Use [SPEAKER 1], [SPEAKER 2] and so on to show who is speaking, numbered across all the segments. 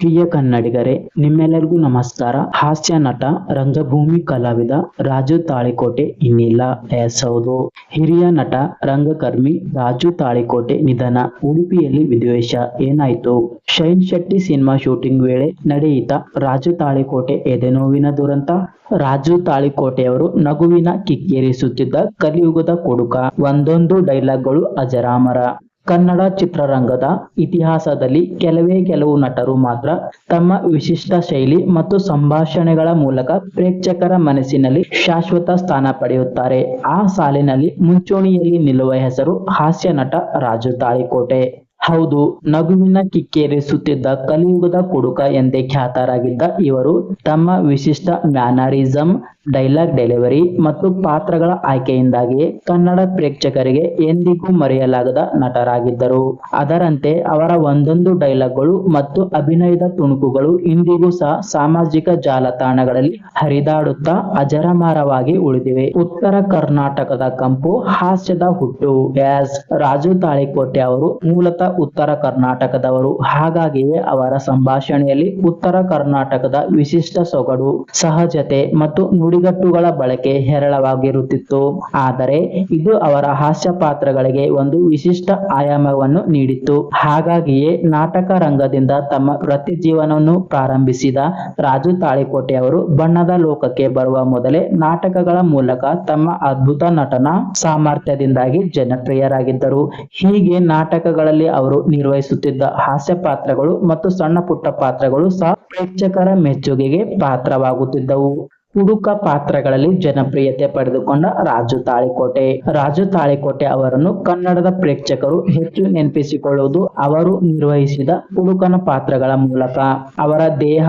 [SPEAKER 1] ಪ್ರಿಯ ಕನ್ನಡಿಗರೇ, ನಿಮ್ಮೆಲ್ಲರಿಗೂ ನಮಸ್ಕಾರ. ಹಾಸ್ಯ ನಟ, ರಂಗಭೂಮಿ ಕಲಾವಿದ, ರಾಜು ತಾಳಿಕೋಟೆ ಇನ್ನಿಲ್ಲ. ಎಸ್ ಹಿರಿಯ ನಟ, ರಂಗಕರ್ಮಿ ರಾಜು ತಾಳಿಕೋಟೆ ನಿಧನ. ಉಡುಪಿಯಲ್ಲಿ ವಿದ್ವೇಷ. ಏನಾಯ್ತು? ಶೈನ್ ಶೆಟ್ಟಿ ಸಿನಿಮಾ ಶೂಟಿಂಗ್ ವೇಳೆ ನಡೆಯಿತ ರಾಜು ತಾಳಿಕೋಟೆ ಎದೆನೋವಿನ ದುರಂತ. ರಾಜು ತಾಳಿಕೋಟೆಯವರು ನಗುವಿನ ಕಿಕ್ಕೇರಿಸುತ್ತಿದ್ದ ಕಲಿಯುಗದ ಕೊಡುಕ. ಒಂದೊಂದು ಡೈಲಾಗ್ಗಳು ಅಜರಾಮರ. ಕನ್ನಡ ಚಿತ್ರರಂಗದ ಇತಿಹಾಸದಲ್ಲಿ ಕೆಲವೇ ಕೆಲವು ನಟರು ಮಾತ್ರ ತಮ್ಮ ವಿಶಿಷ್ಟ ಶೈಲಿ ಮತ್ತು ಸಂಭಾಷಣೆಗಳ ಮೂಲಕ ಪ್ರೇಕ್ಷಕರ ಮನಸ್ಸಿನಲ್ಲಿ ಶಾಶ್ವತ ಸ್ಥಾನ ಪಡೆಯುತ್ತಾರೆ. ಆ ಸಾಲಿನಲ್ಲಿ ಮುಂಚೂಣಿಯಲ್ಲಿ ನಿಲ್ಲುವ ಹೆಸರು ಹಾಸ್ಯ ನಟ ರಾಜು ತಾಳಿಕೋಟೆ. ಹೌದು, ನಗುವಿನ ಕಿಕ್ಕೇರಿಸುತ್ತಿದ್ದ ಕಲಿಯುಗದ ಕುಡುಕ ಎಂದೇ ಖ್ಯಾತರಾಗಿದ್ದ ಇವರು ತಮ್ಮ ವಿಶಿಷ್ಟ ಮ್ಯಾನರಿಸಂ ಡೈಲಾಗ್ ಡೆಲಿವರಿ ಮತ್ತು ಪಾತ್ರಗಳ ಆಯ್ಕೆಯಿಂದಾಗಿ ಕನ್ನಡ ಪ್ರೇಕ್ಷಕರಿಗೆ ಎಂದಿಗೂ ಮರೆಯಲಾಗದ ನಟರಾಗಿದ್ದರು. ಅದರಂತೆ ಅವರ ಒಂದೊಂದು ಡೈಲಾಗ್ಗಳು ಮತ್ತು ಅಭಿನಯದ ತುಣುಕುಗಳು ಇಂದಿಗೂ ಸಹ ಸಾಮಾಜಿಕ ಜಾಲತಾಣಗಳಲ್ಲಿ ಹರಿದಾಡುತ್ತಾ ಅಜರಮಾರವಾಗಿ ಉಳಿದಿವೆ. ಉತ್ತರ ಕರ್ನಾಟಕದ ಕಂಪು ಹಾಸ್ಯದ ಹುಟ್ಟು. ಯಾಸ್ ರಾಜು ತಾಳಿಕೋಟೆ ಅವರು ಮೂಲತಃ ಉತ್ತರ ಕರ್ನಾಟಕದವರು. ಹಾಗಾಗಿಯೇ ಅವರ ಸಂಭಾಷಣೆಯಲ್ಲಿ ಉತ್ತರ ಕರ್ನಾಟಕದ ವಿಶಿಷ್ಟ ಸೊಗಡು, ಸಹಜತೆ ಮತ್ತು ನುಡಿಗಟ್ಟುಗಳ ಬಳಕೆ ಹೇರಳವಾಗಿರುತ್ತಿತ್ತು. ಆದರೆ ಇದು ಅವರ ಹಾಸ್ಯ ಪಾತ್ರಗಳಿಗೆ ಒಂದು ವಿಶಿಷ್ಟ ಆಯಾಮವನ್ನು ನೀಡಿತ್ತು. ಹಾಗಾಗಿಯೇ ನಾಟಕ ರಂಗದಿಂದ ತಮ್ಮ ವೃತ್ತಿ ಜೀವನವನ್ನು ಪ್ರಾರಂಭಿಸಿದ ರಾಜು ತಾಳಿಕೋಟೆ ಅವರು ಬಣ್ಣದ ಲೋಕಕ್ಕೆ ಬರುವ ಮೊದಲೇ ನಾಟಕಗಳ ಮೂಲಕ ತಮ್ಮ ಅದ್ಭುತ ನಟನ ಸಾಮರ್ಥ್ಯದಿಂದಾಗಿ ಜನಪ್ರಿಯರಾಗಿದ್ದರು. ಹೀಗೆ ನಾಟಕಗಳಲ್ಲಿ ಅವರು ನಿರ್ವಹಿಸುತ್ತಿದ್ದ ಹಾಸ್ಯ ಪಾತ್ರಗಳು ಮತ್ತು ಸಣ್ಣ ಪುಟ್ಟ ಪಾತ್ರಗಳು ಸಹ ಪ್ರೇಕ್ಷಕರ ಮೆಚ್ಚುಗೆಗೆ ಪಾತ್ರವಾಗುತ್ತಿದ್ದವು. ಹುಡುಕ ಪಾತ್ರಗಳಲ್ಲಿ ಜನಪ್ರಿಯತೆ ಪಡೆದುಕೊಂಡ ರಾಜು ತಾಳಿಕೋಟೆ. ರಾಜು ತಾಳಿಕೋಟೆ ಅವರನ್ನು ಕನ್ನಡದ ಪ್ರೇಕ್ಷಕರು ಹೆಚ್ಚು ನೆನಪಿಸಿಕೊಳ್ಳುವುದು ಅವರು ನಿರ್ವಹಿಸಿದ ಹುಡುಕನ ಪಾತ್ರಗಳ ಮೂಲಕ. ಅವರ ದೇಹ,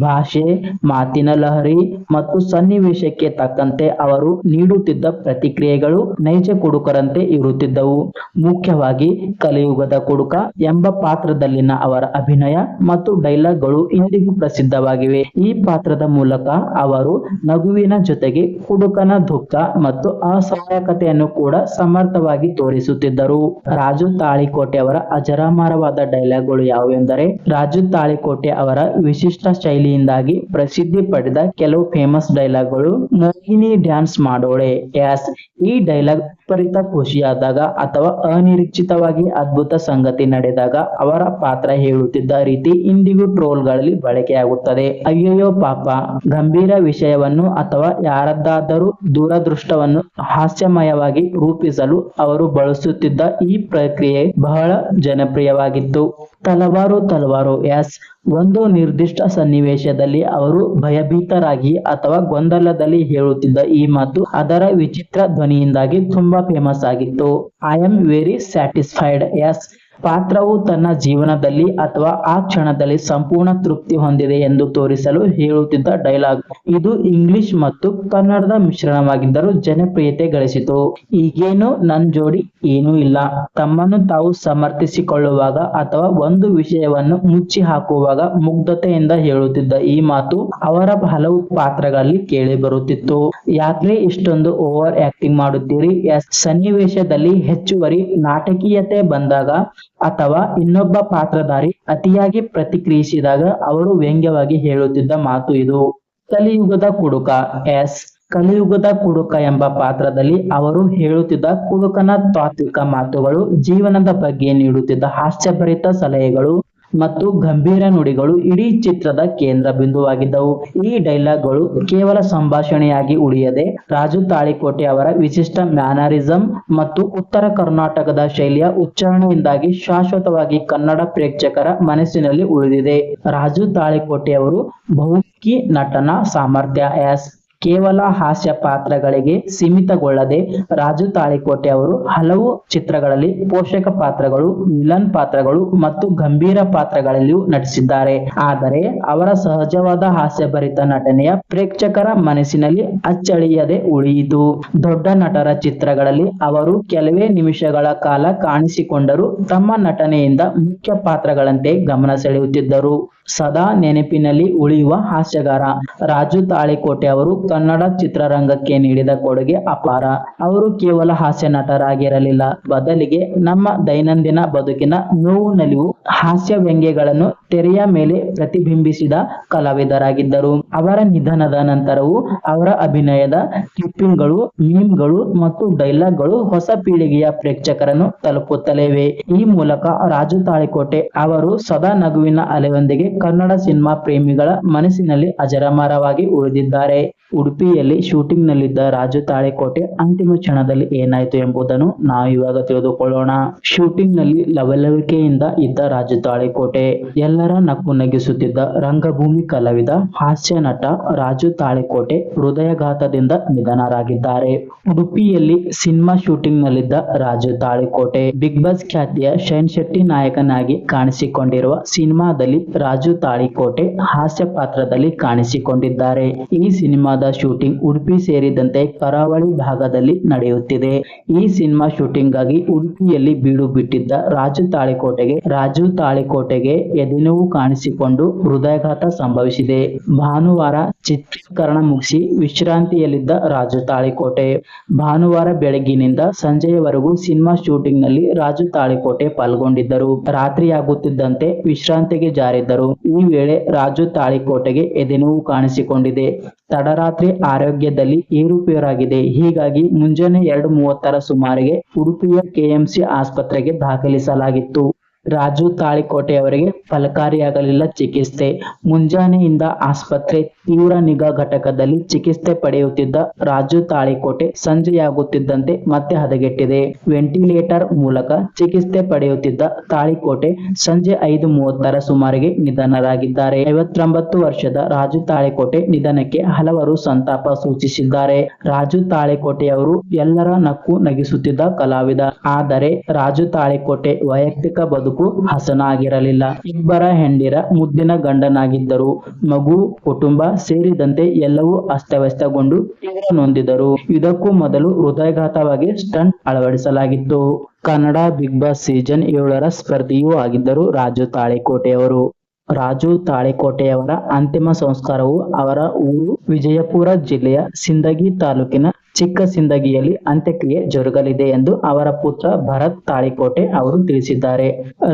[SPEAKER 1] ಭಾಷೆ, ಮಾತಿನ ಲಹರಿ ಮತ್ತು ಸನ್ನಿವೇಶಕ್ಕೆ ತಕ್ಕಂತೆ ಅವರು ನೀಡುತ್ತಿದ್ದ ಪ್ರತಿಕ್ರಿಯೆಗಳು ನೈಜ ಕುಡುಕರಂತೆ ಇರುತ್ತಿದ್ದವು. ಮುಖ್ಯವಾಗಿ ಕಲಿಯುಗದ ಕುಡುಕ ಎಂಬ ಪಾತ್ರದಲ್ಲಿನ ಅವರ ಅಭಿನಯ ಮತ್ತು ಡೈಲಾಗ್ಗಳು ಇಂದಿಗೂ ಪ್ರಸಿದ್ಧವಾಗಿವೆ. ಈ ಪಾತ್ರದ ಮೂಲಕ ಅವರು ನಗುವಿನ ಜೊತೆಗೆ ಕುಡುಕನ ದುಃಖ ಮತ್ತು ಅಸಹಾಯಕತೆಯನ್ನು ಕೂಡ ಸಮರ್ಥವಾಗಿ ತೋರಿಸುತ್ತಿದ್ದರು. ರಾಜು ತಾಳಿಕೋಟೆ ಅವರ ಅಜರಾಮರವಾದ ಡೈಲಾಗ್ಗಳು ಯಾವುವೆಂದರೆ, ರಾಜು ತಾಳಿಕೋಟೆ ಅವರ ವಿಶಿಷ್ಟ ಶೈಲಿಯಿಂದಾಗಿ ಪ್ರಸಿದ್ಧಿ ಪಡೆದ ಕೆಲವು ಫೇಮಸ್ ಡೈಲಾಗ್ಗಳು ಮೋಹಿನಿ ಡ್ಯಾನ್ಸ್ ಮಾಡೋಳೆ. ಯಾಸ್, ಈ ಡೈಲಾಗ್ ವಿಪರೀತ ಖುಷಿಯಾದಾಗ ಅಥವಾ ಅನಿರೀಕ್ಷಿತವಾಗಿ ಅದ್ಭುತ ಸಂಗತಿ ನಡೆದಾಗ ಅವರ ಪಾತ್ರ ಹೇಳುತ್ತಿದ್ದ ರೀತಿ ಇಂದಿಗೂ ಟ್ರೋಲ್ಗಳಲ್ಲಿ ಬಳಕೆಯಾಗುತ್ತದೆ. ಅಯ್ಯಯ್ಯೋ ಪಾಪ, ಗಂಭೀರ ವಿಷಯವನ್ನು ಅಥವಾ ಯಾರದ್ದಾದರೂ ದೂರದೃಷ್ಟವನ್ನು ಹಾಸ್ಯಮಯವಾಗಿ ರೂಪಿಸಲು ಅವರು ಬಳಸುತ್ತಿದ್ದ ಈ ಪ್ರಕ್ರಿಯೆ ಬಹಳ ಜನಪ್ರಿಯವಾಗಿತ್ತು. ತಲವಾರು ತಲವಾರು ಎಸ್. ಒಂದು ನಿರ್ದಿಷ್ಟ ಸನ್ನಿವೇಶದಲ್ಲಿ ಅವರು ಭಯಭೀತರಾಗಿ ಅಥವಾ ಗೊಂದಲದಲ್ಲಿ ಹೇಳುತ್ತಿದ್ದ ಈ ಮಾತು ಅದರ ವಿಚಿತ್ರ ಧ್ವನಿಯಿಂದಾಗಿ ತುಂಬಾ ಫೇಮಸ್ ಆಗಿತ್ತು. I am very satisfied yes. ಪಾತ್ರವು ತನ್ನ ಜೀವನದಲ್ಲಿ ಅಥವಾ ಆ ಕ್ಷಣದಲ್ಲಿ ಸಂಪೂರ್ಣ ತೃಪ್ತಿ ಹೊಂದಿದೆ ಎಂದು ತೋರಿಸಲು ಹೇಳುತ್ತಿದ್ದ ಡೈಲಾಗ್. ಇದು ಇಂಗ್ಲಿಷ್ ಮತ್ತು ಕನ್ನಡದ ಮಿಶ್ರಣವಾಗಿದ್ದರೂ ಜನಪ್ರಿಯತೆ ಗಳಿಸಿತು. ಈಗೇನು ನನ್ ಜೋಡಿ ಏನೂ ಇಲ್ಲ. ತಮ್ಮನ್ನು ತಾವು ಸಮರ್ಥಿಸಿಕೊಳ್ಳುವಾಗ ಅಥವಾ ಒಂದು ವಿಷಯವನ್ನು ಮುಚ್ಚಿ ಹಾಕುವಾಗ ಮುಗ್ಧತೆಯಿಂದ ಹೇಳುತ್ತಿದ್ದ ಈ ಮಾತು ಅವರ ಹಲವು ಪಾತ್ರಗಳಲ್ಲಿ ಕೇಳಿ ಬರುತ್ತಿತ್ತು. ಯಾಕೆ ಇಷ್ಟೊಂದು ಓವರ್ ಆಕ್ಟಿಂಗ್ ಮಾಡುತ್ತೀರಿ? ಸನ್ನಿವೇಶದಲ್ಲಿ ಹೆಚ್ಚುವರಿ ನಾಟಕೀಯತೆ ಬಂದಾಗ ಅಥವಾ ಇನ್ನೊಬ್ಬ ಪಾತ್ರಧಾರಿ ಅತಿಯಾಗಿ ಪ್ರತಿಕ್ರಿಯಿಸಿದಾಗ ಅವರು ವ್ಯಂಗ್ಯವಾಗಿ ಹೇಳುತ್ತಿದ್ದ ಮಾತು ಇದು. ಕಲಿಯುಗದ ಕುಡುಕ, ಎಸ್. ಕಲಿಯುಗದ ಕುಡುಕ ಎಂಬ ಪಾತ್ರದಲ್ಲಿ ಅವರು ಹೇಳುತ್ತಿದ್ದ ಕುಡುಕನ ತಾತ್ವಿಕ ಮಾತುಗಳು, ಜೀವನದ ಬಗ್ಗೆ ನೀಡುತ್ತಿದ್ದ ಹಾಸ್ಯಭರಿತ ಸಲಹೆಗಳು ಮತ್ತು ಗಂಭೀರ ನುಡಿಗಳು ಇಡೀ ಚಿತ್ರದ ಕೇಂದ್ರ ಬಿಂದುವಾಗಿದ್ದವು. ಈ ಡೈಲಾಗ್ಗಳು ಕೇವಲ ಸಂಭಾಷಣೆಯಾಗಿ ಉಳಿಯದೆ, ರಾಜು ತಾಳಿಕೋಟೆ ಅವರ ವಿಶಿಷ್ಟ ಮ್ಯಾನರಿಸಂ ಮತ್ತು ಉತ್ತರ ಕರ್ನಾಟಕದ ಶೈಲಿಯ ಉಚ್ಚಾರಣೆಯಿಂದಾಗಿ ಶಾಶ್ವತವಾಗಿ ಕನ್ನಡ ಪ್ರೇಕ್ಷಕರ ಮನಸ್ಸಿನಲ್ಲಿ ಉಳಿದಿದೆ. ರಾಜು ತಾಳಿಕೋಟೆ ಅವರು ಬಹುಮುಖಿ ನಟನಾ ಸಾಮರ್ಥ್ಯ ಎಸ್. ಕೇವಲ ಹಾಸ್ಯ ಪಾತ್ರಗಳಿಗೆ ಸೀಮಿತಗೊಳ್ಳದೆ ರಾಜು ತಾಳಿಕೋಟೆ ಅವರು ಹಲವು ಚಿತ್ರಗಳಲ್ಲಿ ಪೋಷಕ ಪಾತ್ರಗಳು, ವಿಲನ್ ಪಾತ್ರಗಳು ಮತ್ತು ಗಂಭೀರ ಪಾತ್ರಗಳಲ್ಲಿಯೂ ನಟಿಸಿದ್ದಾರೆ. ಆದರೆ ಅವರ ಸಹಜವಾದ ಹಾಸ್ಯಭರಿತ ನಟನೆಯ ಪ್ರೇಕ್ಷಕರ ಮನಸ್ಸಿನಲ್ಲಿ ಅಚ್ಚಳಿಯದೆ ಉಳಿಯಿತು. ದೊಡ್ಡ ನಟರ ಚಿತ್ರಗಳಲ್ಲಿ ಅವರು ಕೆಲವೇ ನಿಮಿಷಗಳ ಕಾಲ ಕಾಣಿಸಿಕೊಂಡರೂ ತಮ್ಮ ನಟನೆಯಿಂದ ಮುಖ್ಯ ಪಾತ್ರಗಳಂತೆ ಗಮನ ಸೆಳೆಯುತ್ತಿದ್ದರು. ಸದಾ ನೆನಪಿನಲ್ಲಿ ಉಳಿಯುವ ಹಾಸ್ಯಗಾರ. ರಾಜು ತಾಳಿಕೋಟೆ ಅವರು ಕನ್ನಡ ಚಿತ್ರರಂಗಕ್ಕೆ ನೀಡಿದ ಕೊಡುಗೆ ಅಪಾರ. ಅವರು ಕೇವಲ ಹಾಸ್ಯ ನಟರಾಗಿರಲಿಲ್ಲ. ಬದಲಿಗೆ ನಮ್ಮ ದೈನಂದಿನ ಬದುಕಿನ ನೋವು, ನಲಿವು, ಹಾಸ್ಯ ವ್ಯಂಗ್ಯಗಳನ್ನು ತೆರೆಯ ಮೇಲೆ ಪ್ರತಿಬಿಂಬಿಸಿದ ಕಲಾವಿದರಾಗಿದ್ದರು. ಅವರ ನಿಧನದ ನಂತರವೂ ಅವರ ಅಭಿನಯದ ಕ್ಲಿಪ್ಪಿಂಗ್ಗಳು, ಮೀಮ್ಗಳು ಮತ್ತು ಡೈಲಾಗ್ಗಳು ಹೊಸ ಪೀಳಿಗೆಯ ಪ್ರೇಕ್ಷಕರನ್ನು ತಲುಪುತ್ತಲೇವೆ ಈ ಮೂಲಕ ರಾಜು ತಾಳಿಕೋಟೆ ಅವರು ಸದಾ ನಗುವಿನ ಅಲೆಯೊಂದಿಗೆ ಕನ್ನಡ ಸಿನಿಮಾ ಪ್ರೇಮಿಗಳ ಮನಸ್ಸಿನಲ್ಲಿ ಅಜರಾಮರವಾಗಿ ಉಳಿದಿದ್ದಾರೆ. ಉಡುಪಿಯಲ್ಲಿ ಶೂಟಿಂಗ್ ನಲ್ಲಿದ್ದ ರಾಜು ತಾಳೆಕೋಟೆ ಅಂತಿಮ ಕ್ಷಣದಲ್ಲಿ ಏನಾಯಿತು ಎಂಬುದನ್ನು ನಾವು ಇವಾಗ ತಿಳಿದುಕೊಳ್ಳೋಣ. ಶೂಟಿಂಗ್ನಲ್ಲಿ ಲವಲವಿಕೆಯಿಂದ ಇದ್ದ ರಾಜು ತಾಳಿಕೋಟೆ, ಎಲ್ಲರ ನಕ್ಕು ನಗಿಸುತ್ತಿದ್ದ ರಂಗಭೂಮಿ ಕಲಾವಿದ, ಹಾಸ್ಯ ನಟ ರಾಜು ತಾಳೆಕೋಟೆ ಹೃದಯಘಾತದಿಂದ ನಿಧನರಾಗಿದ್ದಾರೆ. ಉಡುಪಿಯಲ್ಲಿ ಸಿನಿಮಾ ಶೂಟಿಂಗ್ ನಲ್ಲಿದ್ದ ರಾಜು ತಾಳೆಕೋಟೆ, ಬಿಗ್ ಬಾಸ್ ಖ್ಯಾತಿಯ ಶೈನ್ ಶೆಟ್ಟಿ ನಾಯಕನಾಗಿ ಕಾಣಿಸಿಕೊಂಡಿರುವ ಸಿನಿಮಾದಲ್ಲಿ ರಾಜು ತಾಳಿಕೋಟೆ ಹಾಸ್ಯ ಪಾತ್ರದಲ್ಲಿ ಕಾಣಿಸಿಕೊಂಡಿದ್ದಾರೆ. ಈ ಸಿನಿಮಾದ ಶೂಟಿಂಗ್ ಉಡುಪಿ ಸೇರಿದಂತೆ ಕರಾವಳಿ ಭಾಗದಲ್ಲಿ ನಡೆಯುತ್ತಿದೆ. ಈ ಸಿನಿಮಾ ಶೂಟಿಂಗ್ಗಾಗಿ ಉಡುಪಿಯಲ್ಲಿ ಬೀಡು ಬಿಟ್ಟಿದ್ದ ರಾಜು ತಾಳಿಕೋಟೆಗೆ ರಾಜು ತಾಳಿಕೋಟೆಗೆ ಎದೆನೋವು ಕಾಣಿಸಿಕೊಂಡು ಹೃದಯಾಘಾತ ಸಂಭವಿಸಿದೆ. ಭಾನುವಾರ ಚಿತ್ರೀಕರಣ ಮುಗಿಸಿ ವಿಶ್ರಾಂತಿಯಲ್ಲಿದ್ದ ರಾಜು ತಾಳಿಕೋಟೆ. ಭಾನುವಾರ ಬೆಳಗಿನಿಂದ ಸಂಜೆಯವರೆಗೂ ಸಿನಿಮಾ ಶೂಟಿಂಗ್ನಲ್ಲಿ ರಾಜು ತಾಳಿಕೋಟೆ ಪಾಲ್ಗೊಂಡಿದ್ದರು. ರಾತ್ರಿಯಾಗುತ್ತಿದ್ದಂತೆ ವಿಶ್ರಾಂತಿಗೆ ಜಾರಿದ್ದರು. ಈ ವೇಳೆ ರಾಜು ತಾಳಿಕೋಟೆಗೆ ಎದೆನೋವು ಕಾಣಿಸಿಕೊಂಡಿದೆ. ತಡರಾತ್ರಿ ಆರೋಗ್ಯದಲ್ಲಿ ಏರುಪೇರಾಗಿದೆ. ಹೀಗಾಗಿ ಮುಂಜಾನೆ ಎರಡು ಮೂವತ್ತರ ಸುಮಾರಿಗೆ ಉಡುಪಿಯ ಕೆಎಂಸಿ ಆಸ್ಪತ್ರೆಗೆ ದಾಖಲಿಸಲಾಗಿತ್ತು. ರಾಜು ತಾಳಿಕೋಟೆ ಅವರಿಗೆ ಫಲಕಾರಿಯಾಗಲಿಲ್ಲ ಚಿಕಿತ್ಸೆ. ಮುಂಜಾನೆಯಿಂದ ಆಸ್ಪತ್ರೆ, ತೀವ್ರ ನಿಗಾ ಘಟಕದಲ್ಲಿ ಚಿಕಿತ್ಸೆ ಪಡೆಯುತ್ತಿದ್ದ ರಾಜು ತಾಳಿಕೋಟೆ ಸಂಜೆಯಾಗುತ್ತಿದ್ದಂತೆ ಮತ್ತೆ ಹದಗೆಟ್ಟಿದೆ. ವೆಂಟಿಲೇಟರ್ ಮೂಲಕ ಚಿಕಿತ್ಸೆ ಪಡೆಯುತ್ತಿದ್ದ ತಾಳಿಕೋಟೆ ಸಂಜೆ ಐದು ಮೂವತ್ತರ ಸುಮಾರಿಗೆ ನಿಧನರಾಗಿದ್ದಾರೆ. ಐವತ್ತೊಂಬತ್ತು ವರ್ಷದ ರಾಜು ತಾಳಿಕೋಟೆ ನಿಧನಕ್ಕೆ ಹಲವರು ಸಂತಾಪ ಸೂಚಿಸಿದ್ದಾರೆ. ರಾಜು ತಾಳಿಕೋಟೆಯವರು ಎಲ್ಲರ ನಕ್ಕು ನಗಿಸುತ್ತಿದ್ದ ಕಲಾವಿದ. ಆದರೆ ರಾಜು ತಾಳಿಕೋಟೆ ವೈಯಕ್ತಿಕ ಬದುಕು ಹಸನಾಗಿರಲಿಲ್ಲ. ಇಬ್ಬರ ಹೆಂಡಿರ ಮುದ್ದಿನ ಗಂಡನಾಗಿದ್ದರು. ಮಗು, ಕುಟುಂಬ ಸೇರಿದಂತೆ ಎಲ್ಲವೂ ಅಸ್ತವ್ಯಸ್ತಗೊಂಡು ತೀವ್ರ ನೊಂದಿದರು ಇದಕ್ಕೂ ಮೊದಲು ಹೃದಯಘಾತವಾಗಿ ಸ್ಟಂಟ್ ಅಳವಡಿಸಲಾಗಿತ್ತು. ಕನ್ನಡ ಬಿಗ್ ಬಾಸ್ ಸೀಸನ್ ಏಳರ ಸ್ಪರ್ಧಿಯೂ ಆಗಿದ್ದರು ರಾಜು ತಾಳೆಕೋಟೆಯವರು. ರಾಜು ತಾಳೆಕೋಟೆಯವರ ಅಂತಿಮ ಸಂಸ್ಕಾರವು ಅವರ ಊರು ವಿಜಯಪುರ ಜಿಲ್ಲೆಯ ಸಿಂದಗಿ ತಾಲೂಕಿನ ಚಿಕ್ಕ ಸಿಂದಗಿಯಲ್ಲಿ ಅಂತ್ಯಕ್ರಿಯೆ ಜರುಗಲಿದೆ ಎಂದು ಅವರ ಪುತ್ರ ಭರತ್ ತಾಳಿಕೋಟೆ ಅವರು ತಿಳಿಸಿದ್ದಾರೆ.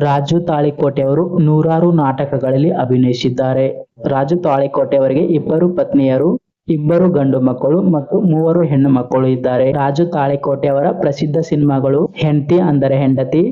[SPEAKER 1] ರಾಜು ತಾಳಿಕೋಟೆ ಅವರು ನೂರಾರು ನಾಟಕಗಳಲ್ಲಿ ಅಭಿನಯಿಸಿದ್ದಾರೆ. ರಾಜು ತಾಳಿಕೋಟೆ ಅವರಿಗೆ ಇಬ್ಬರು ಪತ್ನಿಯರು, ಇಬ್ಬರು ಗಂಡು ಮಕ್ಕಳು ಮತ್ತು ಮೂವರು ಹೆಣ್ಣು ಮಕ್ಕಳು ಇದ್ದಾರೆ. ರಾಜು ತಾಳಿಕೋಟೆ ಅವರ ಪ್ರಸಿದ್ಧ ಸಿನಿಮಾಗಳು ಹೆಂಡತಿ ಅಂದರೆ ಹೆಂಡತಿ,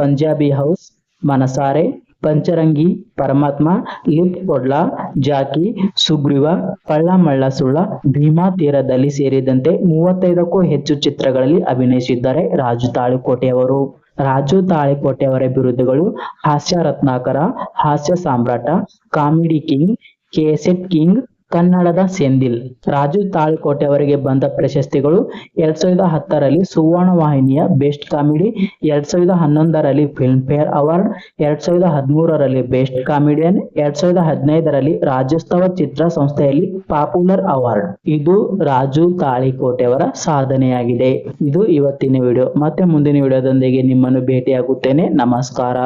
[SPEAKER 1] ಪಂಜಾಬಿ ಹೌಸ್, ಮನಸಾರೆ ಪಂಚರಂಗಿ, ಪರಮಾತ್ಮ ಲಿಪ್ ಕೊಡ್ಲ, ಜಾಕಿ, ಸುಗ್ರೀವ ಪಳ್ಳ ಮಳ್ಳ ಸುಳ್ಳ, ಭೀಮಾ ತೀರದಲ್ಲಿ ಸೇರಿದಂತೆ ಮೂವತ್ತೈದಕ್ಕೂ ಹೆಚ್ಚು ಚಿತ್ರಗಳಲ್ಲಿ ಅಭಿನಯಿಸಿದ್ದಾರೆ ರಾಜು ತಾಳಿಕೋಟೆ ಅವರು. ರಾಜು ತಾಳಿಕೋಟೆ ಅವರ ಬಿರುದುಗಳು ಹಾಸ್ಯ ರತ್ನಾಕರ, ಹಾಸ್ಯ ಸಾಮ್ರಾಟ, ಕಾಮಿಡಿ ಕಿಂಗ್ ಕೆಸೆಟ್ ಕಿಂಗ್ ಕನ್ನಡದ ಸೆಂದಿಲ್. ರಾಜು ತಾಳ್ಕೋಟೆ ಅವರಿಗೆ ಬಂದ ಪ್ರಶಸ್ತಿಗಳು ಎರಡ್ ಸಾವಿರದ ಹತ್ತರಲ್ಲಿ ಸುವರ್ಣ ವಾಹಿನಿಯ ಬೆಸ್ಟ್ ಕಾಮಿಡಿ, ಎರಡ್ ಸಾವಿರದ ಹನ್ನೊಂದರಲ್ಲಿ ಫಿಲ್ಮ್ ಫೇರ್ ಅವಾರ್ಡ್, ಎರಡ್ ಸಾವಿರದ ಹದಿಮೂರರಲ್ಲಿ ಬೆಸ್ಟ್ ಕಾಮಿಡಿಯನ್, ಎರಡ್ ಸಾವಿರದ ಹದಿನೈದರಲ್ಲಿ ರಾಜ್ಯೋತ್ಸವ ಚಿತ್ರ ಸಂಸ್ಥೆಯಲ್ಲಿ ಪಾಪ್ಯುಲರ್ ಅವಾರ್ಡ್. ಇದು ರಾಜು ತಾಳಿಕೋಟೆ ಅವರ ಸಾಧನೆಯಾಗಿದೆ. ಇದು ಇವತ್ತಿನ ವಿಡಿಯೋ. ಮತ್ತೆ ಮುಂದಿನ ವಿಡಿಯೋದೊಂದಿಗೆ ನಿಮ್ಮನ್ನು ಭೇಟಿಯಾಗುತ್ತೇನೆ. ನಮಸ್ಕಾರ.